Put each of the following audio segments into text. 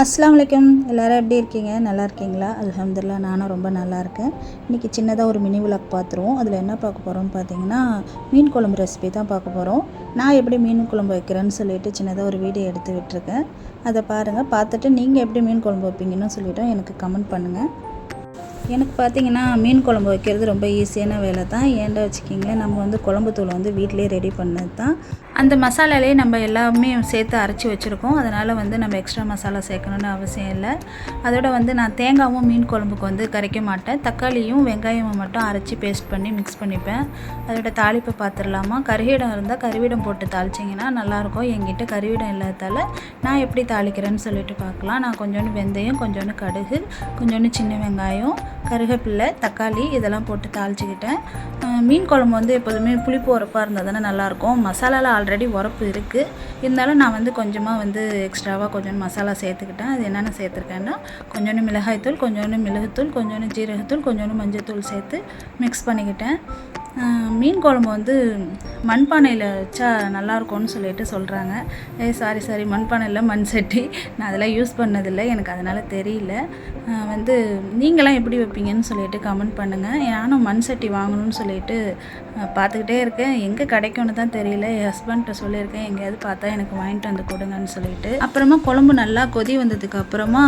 அஸ்லாம் வலைக்கம் எல்லோரும் எப்படி இருக்கீங்க? நல்லா இருக்கீங்களா? அலமதுல்லா நானும் ரொம்ப நல்லா இருக்கேன். இன்றைக்கி சின்னதாக ஒரு மினி விளக் பார்த்துருவோம். அதில் என்ன பார்க்க போகிறோம்னு பார்த்தீங்கன்னா மீன் குழம்பு ரெசிபி தான் பார்க்க போகிறோம் நான் எப்படி மீன் குழம்பு வைக்கிறேன்னு சொல்லிட்டு சின்னதாக ஒரு வீடியோ எடுத்து விட்டுருக்கேன். அதை பாருங்கள் பார்த்துட்டு நீங்கள் எப்படி மீன் குழம்பு வைப்பீங்கன்னு சொல்லிவிட்டு எனக்கு கமெண்ட் பண்ணுங்கள் எனக்கு பார்த்தீங்கன்னா மீன் குழம்பு வைக்கிறது ரொம்ப ஈஸியான வேலை தான் ஏன்டா வச்சுக்கிங்க நம்ம வந்து குழம்பு தூள் வந்து வீட்டிலே ரெடி பண்ணது தான் அந்த மசாலாலே நம்ம எல்லாமே சேர்த்து அரைச்சி வச்சுருக்கோம். அதனால் வந்து நம்ம எக்ஸ்ட்ரா மசாலா சேர்க்கணுன்னு அவசியம் இல்லை. அதோட வந்து நான் தேங்காவும் மீன் குழம்புக்கு வந்து கரைக்க மாட்டேன். தக்காளியும் வெங்காயமும் மட்டும் அரைச்சி பேஸ்ட் பண்ணி மிக்ஸ் பண்ணிப்பேன். அதோட தாளிப்பு பார்த்துடலாமா கருவிடம் இருந்தால் கருவிடம் போட்டு தாளிச்சிங்கன்னா நல்லாயிருக்கும். என்கிட்ட கருவிடம் இல்லாததால் நான் எப்படி தாளிக்கிறேன்னு சொல்லிட்டு பார்க்கலாம் நான் கொஞ்சோண்டு வெந்தயம் கொஞ்சோண்டு கடுகு கொஞ்சோண்டு சின்ன வெங்காயம் கருவேப்பில்லை தக்காளி இதெல்லாம் போட்டு தாளிச்சிக்கிட்டேன். மீன் குழம்பு வந்து எப்போதுமே புளிப்பு உரப்பாக இருந்தால் தானே நல்லாயிருக்கும். மசாலாவில் ஆல்ரெடி உரப்பு இருக்குது இருந்தாலும் நான் வந்து கொஞ்சமாக வந்து எக்ஸ்ட்ராவாக கொஞ்சோண்டு மசாலா சேர்த்துக்கிட்டேன். அது என்னென்ன சேர்த்துருக்கேன்னா கொஞ்சோண்டு மிளகாய்த்தூள் கொஞ்சோண்டு மிளகுத்தூள் கொஞ்சோண்டு ஜீரகத்தூள் கொஞ்சோண்டு மஞ்சத்தூள் சேர்த்து மிக்ஸ் பண்ணிக்கிட்டேன். மீன் குழம்பு வந்து மண்பானையில் வச்சா நல்லாயிருக்கும்னு சொல்லிட்டு சொல்கிறாங்க ஏ சாரி சாரி மண்பானையில் மண் சட்டி. நான் அதெல்லாம் யூஸ் பண்ணதில்லை. எனக்கு அதனால் தெரியல. வந்து நீங்களாம் எப்படி வைப்பீங்கன்னு சொல்லிட்டு கமெண்ட் பண்ணுங்கள் நானும் மண் சட்டி வாங்கணும்னு சொல்லிட்டு பார்த்துக்கிட்டே இருக்கேன். எங்கே கிடைக்கும்னு தான் தெரியல. என் ஹஸ்பண்ட்ட சொல்லியிருக்கேன். எங்கேயாவது பார்த்தா எனக்கு வாங்கிட்டு வந்து கொடுங்கன்னு சொல்லிட்டு. அப்புறமா குழம்பு நல்லா கொதி வந்ததுக்கு அப்புறமா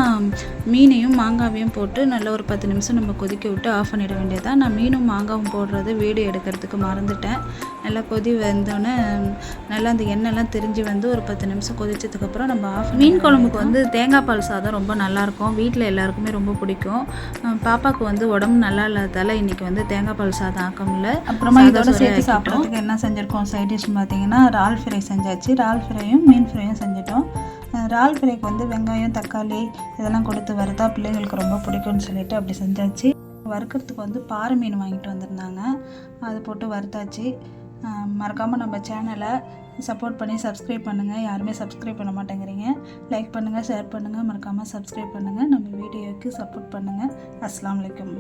மீனையும் மாங்காவையும் போட்டு நல்லா ஒரு பத்து நிமிஷம் நம்ம கொதிக்க விட்டு ஆஃப் பண்ணிட வேண்டியதான் நான் மீனும் மாங்காவும் போடுறது வீடியோ எடுக்கிறதுக்கு மறந்துட்டேன். நல்லா கொதி வந்தோடனே நல்லா அந்த எண்ணெய்லாம் திரிஞ்சு வந்து ஒரு பத்து நிமிஷம் கொதிச்சதுக்கப்புறம் நம்ம ஆஃப் மீன் குழம்புக்கு வந்து தேங்காய் பால் சாதம் ரொம்ப நல்லாயிருக்கும் வீட்டில் எல்லாருக்குமே ரொம்ப பிடிக்கும். பாப்பாவுக்கு வந்து உடம்பு நல்லா இல்லாததால இன்றைக்கி வந்து தேங்காய் பால் சாதம் ஆக்க முடியல. அப்புறமா இதோட சேர்த்து சாப்பிட்றதுக்கு என்ன செஞ்சுருக்கோம்? சைட் டிஷ் பார்த்தீங்கன்னா இறால் ஃப்ரை செஞ்சாச்சு. இறால் ஃப்ரையும் மீன் ஃப்ரையும் செஞ்சுட்டோம். இறால் ஃப்ரைக்கு வந்து வெங்காயம் தக்காளி இதெல்லாம் கொடுத்து வறுத்தா பிள்ளைங்களுக்கு ரொம்ப பிடிக்கும்னு சொல்லிட்டு அப்படி செஞ்சாச்சு. வறுக்கிறதுக்கு வந்து பாறை மீன் வாங்கிட்டு வந்திருந்தாங்க. அதை போட்டு வறுத்தாச்சு. மறக்காமல் நம்ம சேனலை சப்போர்ட் பண்ணி சப்ஸ்கிரைப் பண்ணுங்கள் யாருமே சப்ஸ்கிரைப் பண்ண மாட்டேங்கிறீங்க. லைக் பண்ணுங்கள் ஷேர் பண்ணுங்கள் மறக்காமல் சப்ஸ்கிரைப் பண்ணுங்கள் நம்ம வீடியோவுக்கு சப்போர்ட் பண்ணுங்கள் அஸ்லாம் வலைக்கம்